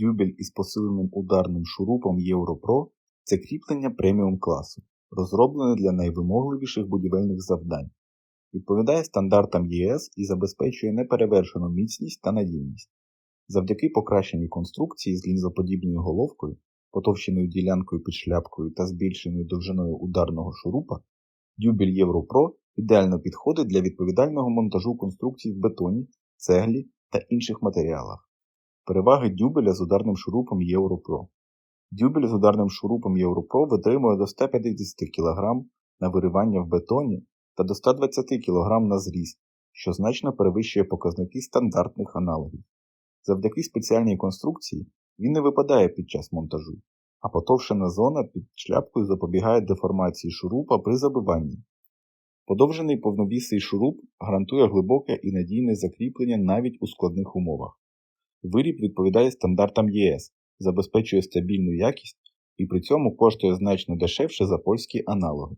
Дюбель із посиленим ударним шурупом Європро це кріплення преміум класу, розроблене для найвимогливіших будівельних завдань. Відповідає стандартам ЄС і забезпечує неперевершену міцність та надійність. Завдяки покращеній конструкції з лінзоподібною головкою, потовщеною ділянкою під шляпкою та збільшеною довжиною ударного шурупа, дюбель Європро ідеально підходить для відповідального монтажу конструкцій в бетоні, цеглі та інших матеріалах. Переваги дюбеля з ударним шурупом Європро. Дюбель з ударним шурупом Європро витримує до 150 кг на виривання в бетоні та до 120 кг на зріз, що значно перевищує показники стандартних аналогів. Завдяки спеціальній конструкції він не випадає під час монтажу, а потовшена зона під шляпкою запобігає деформації шурупа при забиванні. Подовжений повновісий шуруп гарантує глибоке і надійне закріплення навіть у складних умовах. Виріб відповідає стандартам ЄС, забезпечує стабільну якість і при цьому коштує значно дешевше за польські аналоги.